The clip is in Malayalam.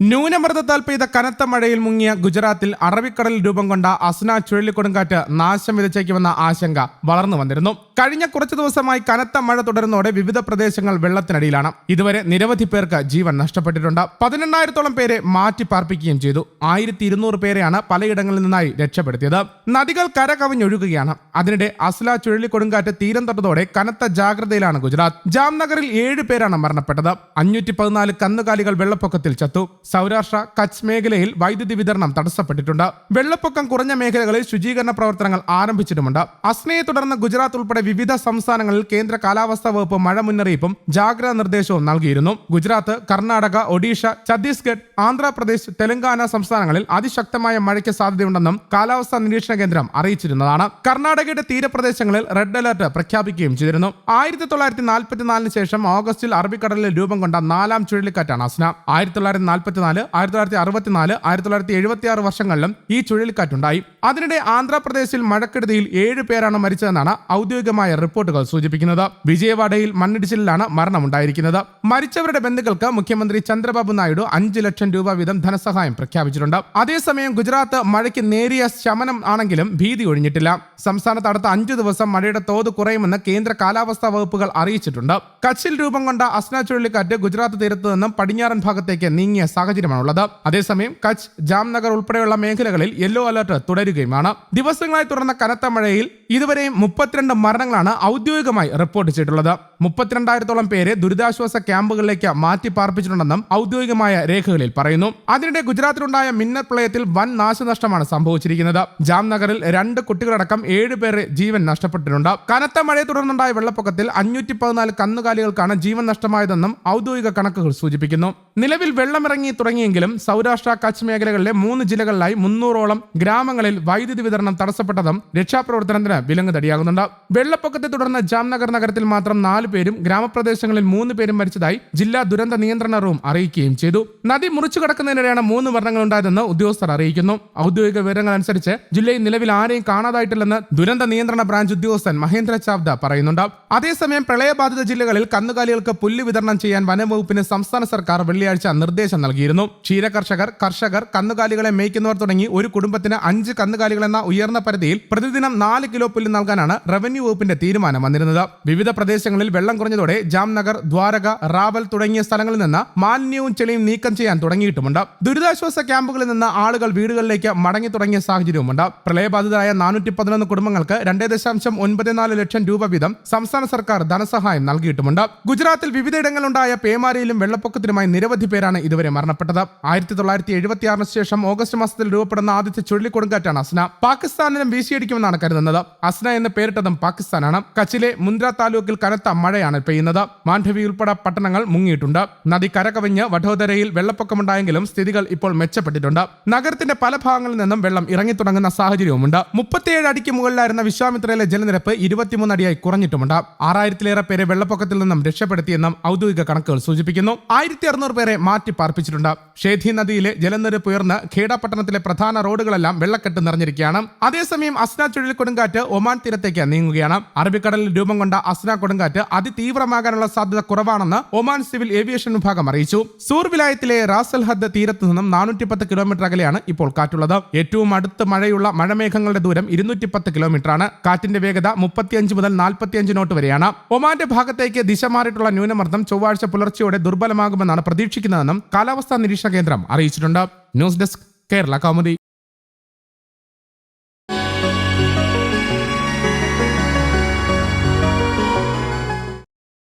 ന്യൂനമർദ്ദത്താൽ പെയ്ത കനത്ത മഴയിൽ മുങ്ങിയ ഗുജറാത്തിൽ അറബിക്കടലിൽ രൂപം കൊണ്ട അസ്ന ചുഴലിക്കൊടുങ്കാറ്റ് നാശം വിതച്ചേക്കുമെന്ന ആശങ്ക വളർന്നു വന്നിരുന്നു. കഴിഞ്ഞ കുറച്ചു ദിവസമായി കനത്ത മഴ തുടരുന്നതോടെ വിവിധ പ്രദേശങ്ങൾ വെള്ളത്തിനടിയിലാണ്. ഇതുവരെ നിരവധി പേർക്ക് ജീവൻ നഷ്ടപ്പെട്ടിട്ടുണ്ട്. പതിനെണ്ണായിരത്തോളം പേരെ മാറ്റി പാർപ്പിക്കുകയും ചെയ്തു. ആയിരത്തി ഇരുന്നൂറ് പേരെയാണ് പലയിടങ്ങളിൽ നിന്നായി രക്ഷപ്പെടുത്തിയത്. നദികൾ കര കവിഞ്ഞൊഴുകുകയാണ് അതിനിടെ അസ്ല ചുഴലിക്കൊടുങ്കാറ്റ് തീരം തൊട്ടതോടെ കനത്ത ജാഗ്രതയിലാണ് ഗുജറാത്ത്. ജാംനഗറിൽ ഏഴ് പേരാണ് മരണപ്പെട്ടത്. അഞ്ഞൂറ്റി പതിനാല് കന്നുകാലികൾ വെള്ളപ്പൊക്കത്തിൽ ചത്തു. സൗരാഷ്ട്ര കച്ച് മേഖലയിൽ വൈദ്യുതി വിതരണം തടസ്സപ്പെട്ടിട്ടുണ്ട്. വെള്ളപ്പൊക്കം കുറഞ്ഞ മേഖലകളിൽ ശുചീകരണ പ്രവർത്തനങ്ങൾ ആരംഭിച്ചിട്ടുമുണ്ട്. അസ്നയെ തുടർന്ന് ഗുജറാത്ത് ഉൾപ്പെടെ വിവിധ സംസ്ഥാനങ്ങളിൽ കേന്ദ്ര കാലാവസ്ഥാ വകുപ്പ് മഴ മുന്നറിയിപ്പും ജാഗ്രതാ നിർദ്ദേശവും നൽകിയിരുന്നു. ഗുജറാത്ത് കർണാടക ഒഡീഷ ഛത്തീസ്ഗഡ് ആന്ധ്രാപ്രദേശ് തെലങ്കാന സംസ്ഥാനങ്ങളിൽ അതിശക്തമായ മഴയ്ക്ക് സാധ്യതയുണ്ടെന്നും കാലാവസ്ഥാ നിരീക്ഷണ കേന്ദ്രം അറിയിച്ചിരുന്നതാണ്. കർണാടകയുടെ തീരപ്രദേശങ്ങളിൽ റെഡ് അലർട്ട് പ്രഖ്യാപിക്കുകയും ചെയ്തിരുന്നു. ആയിരത്തി തൊള്ളായിരത്തി നാൽപ്പത്തിനാലിന് ശേഷം ഓഗസ്റ്റിൽ അറബിക്കടലിൽ രൂപം കൊണ്ട നാലാം ചുഴലിക്കാറ്റാണ് അസ്ന. ആയിരത്തി തൊള്ളായിരത്തി നാൽപ്പത്തിനാല് ആയിരത്തി തൊള്ളായിരത്തി അറുപത്തിനാല് ആയിരത്തി തൊള്ളായിരത്തി എഴുപത്തി ആറ് വർഷങ്ങളിലും ഈ ചുഴലിക്കാറ്റുണ്ടായി. അതിനിടെ ആന്ധ്രാപ്രദേശിൽ മഴക്കെടുതിയിൽ ഏഴ് പേരാണ് മരിച്ചതെന്നാണ് ഔദ്യോഗികമായ റിപ്പോർട്ടുകൾ സൂചിപ്പിക്കുന്നത്. വിജയവാഡയിൽ മണ്ണിടിച്ചിലിലാണ് മരണമുണ്ടായിരിക്കുന്നത്. മരിച്ചവരുടെ ബന്ധുക്കൾക്ക് മുഖ്യമന്ത്രി ചന്ദ്രബാബു നായിഡു അഞ്ച് ലക്ഷം രൂപ വീതം ധനസഹായം പ്രഖ്യാപിച്ചിട്ടുണ്ട്. അതേസമയം ഗുജറാത്ത് മഴയ്ക്ക് നേരിയ ശമനം ആണെങ്കിലും ഭീതി ഒഴിഞ്ഞിട്ടില്ല. സംസ്ഥാനത്ത് അടുത്ത അഞ്ചു ദിവസം മഴയുടെ തോത് കുറയുമെന്ന് കേന്ദ്ര കാലാവസ്ഥാ വകുപ്പുകൾ അറിയിച്ചിട്ടുണ്ട്. കച്ചിൽ രൂപം കൊണ്ട അസ്ന ചുഴലിക്കാറ്റ് ഗുജറാത്ത് തീരത്ത് നിന്നും പടിഞ്ഞാറൻ ഭാഗത്തേക്ക് നീങ്ങിയ സാഹചര്യമാണുള്ളത്. അതേസമയം കച്ച് ജാംനഗർ ഉൾപ്പെടെയുള്ള മേഖലകളിൽ യെല്ലോ അലർട്ട് തുടരുകയുമാണ്. ദിവസങ്ങളായി തുടർന്ന കനത്ത മഴയിൽ ഇതുവരെയും മുപ്പത്തിരണ്ട് മരണങ്ങളാണ് ഔദ്യോഗികമായി റിപ്പോർട്ട് ചെയ്തിട്ടുള്ളത്. മുപ്പത്തിരണ്ടായിരത്തോളം പേരെ ദുരിതാശ്വാസ ക്യാമ്പുകളിലേക്ക് മാറ്റി പാർപ്പിച്ചിട്ടുണ്ടെന്നും ഔദ്യോഗികമായ രേഖകളിൽ പറയുന്നു. അതിനിടെ ഗുജറാത്തിലുണ്ടായ മിന്നൽ പ്രളയത്തിൽ വൻ നാശനഷ്ടമാണ് സംഭവിച്ചിരിക്കുന്നത്. ജാംനഗറിൽ രണ്ട് കുട്ടികളടക്കം ഏഴ് പേരെ ജീവൻ നഷ്ടപ്പെട്ടിട്ടുണ്ട്. കനത്ത മഴയെ തുടർന്നുണ്ടായ വെള്ളപ്പൊക്കത്തിൽ അഞ്ഞൂറ്റി പതിനാല് കന്നുകാലികൾക്കാണ് ജീവൻ നഷ്ടമായതെന്നും ഔദ്യോഗിക കണക്കുകൾ സൂചിപ്പിക്കുന്നു. നിലവിൽ വെള്ളമിറങ്ങി തുടങ്ങിയെങ്കിലും സൗരാഷ്ട്ര കച്ച് മേഖലകളിലെ മൂന്ന് ജില്ലകളിലായി മുന്നൂറോളം ഗ്രാമങ്ങളിൽ വൈദ്യുതി വിതരണം തടസ്സപ്പെട്ടതും രക്ഷാപ്രവർത്തനത്തിന് വിലങ്ങ് തടിയാകുന്നുണ്ട്. വെള്ളപ്പൊക്കത്തെ തുടർന്ന് ജാംനഗർ നഗരത്തിൽ മാത്രം നാല് പേരും ഗ്രാമപ്രദേശങ്ങളിൽ മൂന്ന് പേരും മരിച്ചതായി ജില്ലാ ദുരന്ത നിയന്ത്രണ റൂം അറിയിക്കുകയും ചെയ്തു. നദി മുറിച്ചു കടക്കുന്നതിനിടെയാണ് മൂന്ന് മരണങ്ങൾ ഉണ്ടായതെന്ന് ഉദ്യോഗസ്ഥർ അറിയിക്കുന്നു. ഔദ്യോഗിക വിവരങ്ങൾ അനുസരിച്ച് ജില്ലയിൽ നിലവിൽ ആരെയും കാണാതായിട്ടില്ലെന്ന് ദുരന്ത നിയന്ത്രണ ബ്രാഞ്ച് ഉദ്യോഗസ്ഥൻ മഹേന്ദ്ര ചാവ്ദ പറയുന്നുണ്ട്. അതേസമയം പ്രളയബാധിത ജില്ലകളിൽ കന്നുകാലികൾക്ക് പുല്ല് വിതരണം ചെയ്യാൻ വനംവകുപ്പിന് സംസ്ഥാന സർക്കാർ വെള്ളിയാഴ്ച നിർദ്ദേശം നൽകിയിരുന്നു. ക്ഷീര കർഷകർ കർഷകർ കന്നുകാലികളെ മേയ്ക്കുന്നവർ തുടങ്ങി ഒരു കുടുംബത്തിന് അഞ്ച് കന്നുകാലികൾ എന്ന ഉയർന്ന പരിധിയിൽ പ്രതിദിനം നാല് കിലോ പുല്ല് നൽകാനാണ് റവന്യൂ വകുപ്പിന്റെ തീരുമാനം വന്നിരുന്നത്. വിവിധ പ്രദേശങ്ങളിൽ വെള്ളം കുറഞ്ഞതോടെ ജാംനഗർ ദ്വാരക റാവൽ തുടങ്ങിയ സ്ഥലങ്ങളിൽ നിന്ന് മാലിന്യവും ചെളിയും നീക്കം ചെയ്യാൻ തുടങ്ങിയിട്ടുമുണ്ട്. ദുരിതാശ്വാസ ക്യാമ്പുകളിൽ നിന്ന് ആളുകൾ വീടുകളിലേക്ക് മടങ്ങി തുടങ്ങിയ സാഹചര്യവുമുണ്ട്. പ്രളയബാധിതരായ നാനൂറ്റി പതിനൊന്ന് കുടുംബങ്ങൾക്ക് രണ്ടേ ദശാംശം ഒൻപത് നാല് ലക്ഷം രൂപ വീതം സംസ്ഥാന സർക്കാർ ധനസഹായം നൽകിയിട്ടുമുണ്ട്. ഗുജറാത്തിൽ വിവിധയിടങ്ങളിലുണ്ടായ പേമാരിയിലും വെള്ളപ്പൊക്കത്തിലുമായി നിരവധി പേരാണ് ഇതുവരെ മരണപ്പെട്ടത്. ആയിരത്തി തൊള്ളായിരത്തി എഴുപത്തി ആറിന് ശേഷം ഓഗസ്റ്റ് മാസത്തിൽ രൂപപ്പെടുന്ന ആദ്യത്തെ ചുഴലിക്കൊടുങ്കാറ്റാണ് അസ്ന. പാകിസ്ഥാനിലും വീശിയടിക്കുമെന്നാണ് കരുതുന്നത്. അസ്ന എന്ന് പേരിട്ടതും പാകിസ്ഥാനാണ്. കച്ചിലെ മുന്ദ്ര താലൂക്കിൽ കനത്ത മഴയാണ്. പെയ്യുന്നത് മാണ്ഡവി ഉൾപ്പെടെ പട്ടണങ്ങൾ മുങ്ങിയിട്ടുണ്ട്. നദി കരകവിഞ്ഞ് വഡോദരയിൽ വെള്ളപ്പൊക്കമുണ്ടായെങ്കിലും സ്ഥിതികൾ ഇപ്പോൾ മെച്ചപ്പെട്ടിട്ടുണ്ട്. നഗരത്തിന്റെ പല ഭാഗങ്ങളിൽ നിന്നും വെള്ളം ഇറങ്ങിത്തുടങ്ങുന്ന സാഹചര്യവുമുണ്ട്. മുപ്പത്തിയേഴ് അടിക്ക് മുകളിലായിരുന്ന വിശ്വാമിത്രയിലെ ജലനിരപ്പ് ഇരുപത്തിമൂന്ന് അടിയായി കുറഞ്ഞിട്ടുമുണ്ട്. ആറായിരത്തിലേറെ പേരെ വെള്ളപ്പൊക്കത്തിൽ നിന്നും രക്ഷപ്പെടുത്തിയെന്നും ഔദ്യോഗിക കണക്കുകൾ സൂചിപ്പിക്കുന്നു. ആയിരത്തി അറുന്നൂറ് പേരെ മാറ്റി പാർപ്പിച്ചിട്ടുണ്ട്. ഷേധി നദിയിലെ ജലനിരപ്പ് ഉയർന്ന് ഖേഡ പട്ടണത്തിലെ പ്രധാന റോഡുകളെല്ലാം വെള്ളക്കെട്ട് നിറഞ്ഞിരിക്കുകയാണ്. അതേസമയം അസ്ന ചുഴലിക്കൊടുങ്കാറ്റ് ഒമാൻ തീരത്തേക്ക് നീങ്ങുകയാണ്. അറബിക്കടലിൽ രൂപം കൊണ്ട അസ്ന കൊടുങ്കാറ്റ് അതിതീവ്രമാകാനുള്ള സാധ്യത കുറവാണെന്ന് ഒമാൻ സിവിൽ ഏവിയേഷൻ വിഭാഗം അറിയിച്ചു. സൂർ വിലായത്തിലെ റാസൽ ഹദ് തീരത്ത് നിന്നും നാനൂറ്റി പത്ത് കിലോമീറ്റർ അകലെയാണ് ഇപ്പോൾ കാറ്റുള്ളത്. ഏറ്റവും അടുത്ത് മഴയുള്ള മഴമേഘങ്ങളുടെ ദൂരം ഇരുന്നൂറ്റി പത്ത് കിലോമീറ്റർ ആണ് കാറ്റിന്റെ വേഗത മുപ്പത്തിയഞ്ച് മുതൽ നാൽപ്പത്തിയഞ്ച് നോട്ട് വരെയാണ്. ഒമാന്റെ ഭാഗത്തേക്ക് ദിശ മാറിയിട്ടുള്ള ന്യൂനമർദ്ദം ചൊവ്വാഴ്ച പുലർച്ചെയോടെ ദുർബലമാകുമെന്നാണ് പ്രതീക്ഷിക്കുന്നതെന്നും കാലാവസ്ഥാ നിരീക്ഷണ കേന്ദ്രം അറിയിച്ചിട്ടുണ്ട്. News desk Kerala Kaumudi.